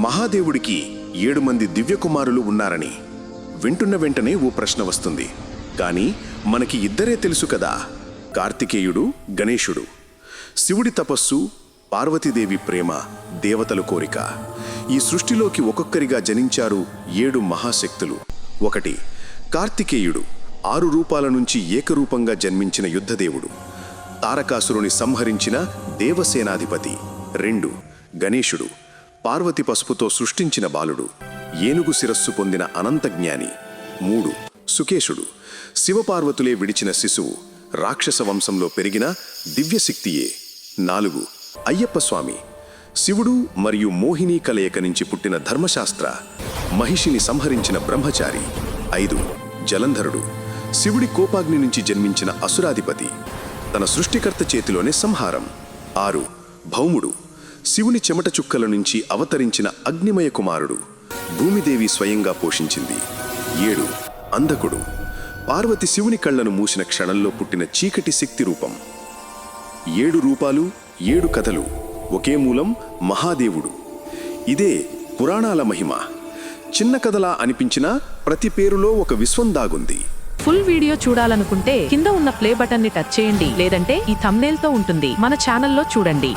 మహాదేవుడికి ఏడు మంది దివ్యకుమారులు ఉన్నారని వింటున్న వెంటనే ఓ ప్రశ్న వస్తుంది. కానీ మనకి ఇద్దరే తెలుసు కదా కార్తికేయుడు గణేశుడు. శివుడి తపస్సు పార్వతీదేవి ప్రేమ దేవతల కోరిక. ఈ సృష్టిలోకి ఒక్కొక్కరిగా జనించారు ఏడు మహాశక్తులు. ఒకటి కార్తికేయుడు ఆరు రూపాల నుంచి ఏకరూపంగా జన్మించిన యుద్ధదేవుడు. తారకాసురుని సంహరించిన దేవసేనాధిపతి. రెండు గణేశుడు. పార్వతి పసుపుతో సృష్టించిన బాలుడు ఏనుగు శిరస్సు పొందిన అనంతజ్ఞాని మూడు. సుకేశుడు. శివపార్వతులే విడిచిన శిశువు రాక్షస వంశంలో పెరిగిన దివ్యశక్తియే. నాలుగు. అయ్యప్ప స్వామి. శివుడు మరియు మోహిని కలయిక నుంచి పుట్టిన ధర్మశాస్త్ర మహిషిని సంహరించిన బ్రహ్మచారి. ఐదు. జలంధరుడు. శివుడి కోపాగ్ని నుంచి జన్మించిన అసురాధిపతి. తన సృష్టికర్త చేతిలోనే సంహారం. ఆరు. భౌముడు. శివుని చెమట చుక్కల నుంచి అవతరించిన అగ్నిమయ కుమారుడు భూమిదేవి స్వయంగా పోషించింది. ఏడు. అందకుడు పార్వతి శివుని కళ్ళను మూసిన క్షణంలో పుట్టిన చీకటి శక్తి రూపం. ఏడు రూపాలు ఏడు కథలు ఒకే మూలం మహాదేవుడు. ఇదే పురాణాల మహిమ. చిన్న కథలా అనిపించినా ప్రతి పేరులో ఒక విశ్వం దాగుంది. ఫుల్ వీడియో చూడాలనుకుంటే కింద ఉన్న ప్లే బటన్ని టచ్ చేయండి లేదంటే ఈ థంబ్నేల్తో ఉంటుంది. మన ఛానల్లో చూడండి.